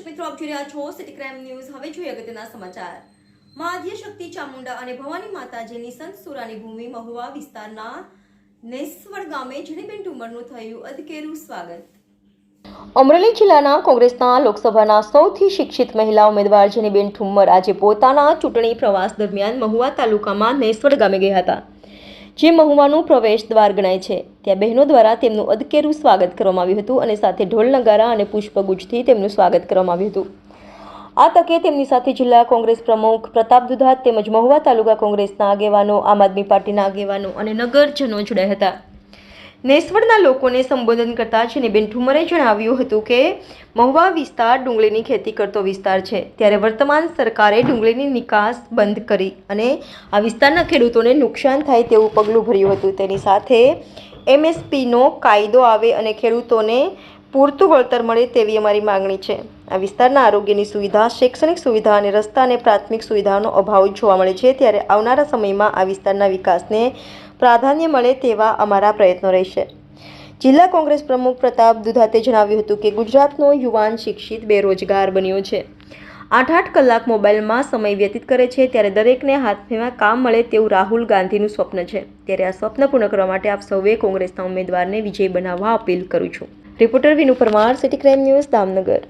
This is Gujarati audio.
મિત્રો, આપ જોઈ રહ્યા છો સિટી ક્રાઇમ ન્યૂઝ હવે જોઈએ અગત્યના સમાચાર. મહાધ્ય શક્તિ ચામુંડા અને ભવાની માતાજીની સંત સુરાની ભૂમિ મહુવા વિસ્તારના નેસવડ ગામે જણીબેન ઠુમરનું થયું અધકેરું સ્વાગત. અમરેલી જિલ્લાના કોંગ્રેસના લોકસભાના સૌથી શિક્ષિત મહિલા ઉમેદવાર જેનીબેન ઠુમ્મર આજે પોતાના ચૂંટણી પ્રવાસ દરમિયાન મહુવા તાલુકામાં નેસવડ ગામે ગયા હતા, જે મહુવાનું પ્રવેશ દ્વાર ગણાય છે. ત્યાં બહેનો દ્વારા તેમનું અદકેરું સ્વાગત કરવામાં આવ્યું હતું અને સાથે ઢોલ નગારા અને પુષ્પગુચ્છથી તેમનું સ્વાગત કરવામાં આવ્યું હતું. આ તકે તેમની સાથે જિલ્લા કોંગ્રેસ પ્રમુખ પ્રતાપ દુધાત તેમજ મહુવા તાલુકા કોંગ્રેસના આગેવાનો, આમ આદમી પાર્ટીના આગેવાનો અને નગરજનો જોડાયા હતા. નેસવડના લોકોને સંબોધન કરતા જેનીબેન ઠુમરે જણાવ્યું હતું કે, મહુવા વિસ્તાર ડુંગળીની ખેતી કરતો વિસ્તાર છે. ત્યારે વર્તમાન સરકારે ડુંગળીની નિકાસ બંધ કરી અને આ વિસ્તારના ખેડૂતોને નુકસાન થાય તેવું પગલું ભર્યું હતું. તેની સાથે એમએસપીનો કાયદો આવે અને ખેડૂતોને પૂરતું વળતર મળે તેવી અમારી માગણી છે. આ વિસ્તારના આરોગ્યની સુવિધા, શૈક્ષણિક સુવિધા અને રસ્તા અને પ્રાથમિક સુવિધાનો અભાવ જોવા મળે છે ત્યારે આવનારા સમયમાં આ વિસ્તારના વિકાસને પ્રાધાન્ય મળે તેવા અમારા પ્રયત્નો રહેશે. જિલ્લા કોંગ્રેસ પ્રમુખ પ્રતાપ દુધાતે જણાવ્યું હતું કે ગુજરાતનો યુવાન શિક્ષિત બેરોજગાર બન્યો છે. આઠ આઠ કલાક મોબાઈલમાં સમય વ્યતીત કરે છે ત્યારે દરેકને હાથમાં કામ મળે તેવું રાહુલ ગાંધીનું સ્વપ્ન છે. ત્યારે આ સ્વપ્ન પૂર્ણ કરવા માટે આપ સૌએ કોંગ્રેસના ઉમેદવારને વિજય બનાવવા અપીલ કરું છું. Reporter Vinu Parmar, city crime news, Damnagar.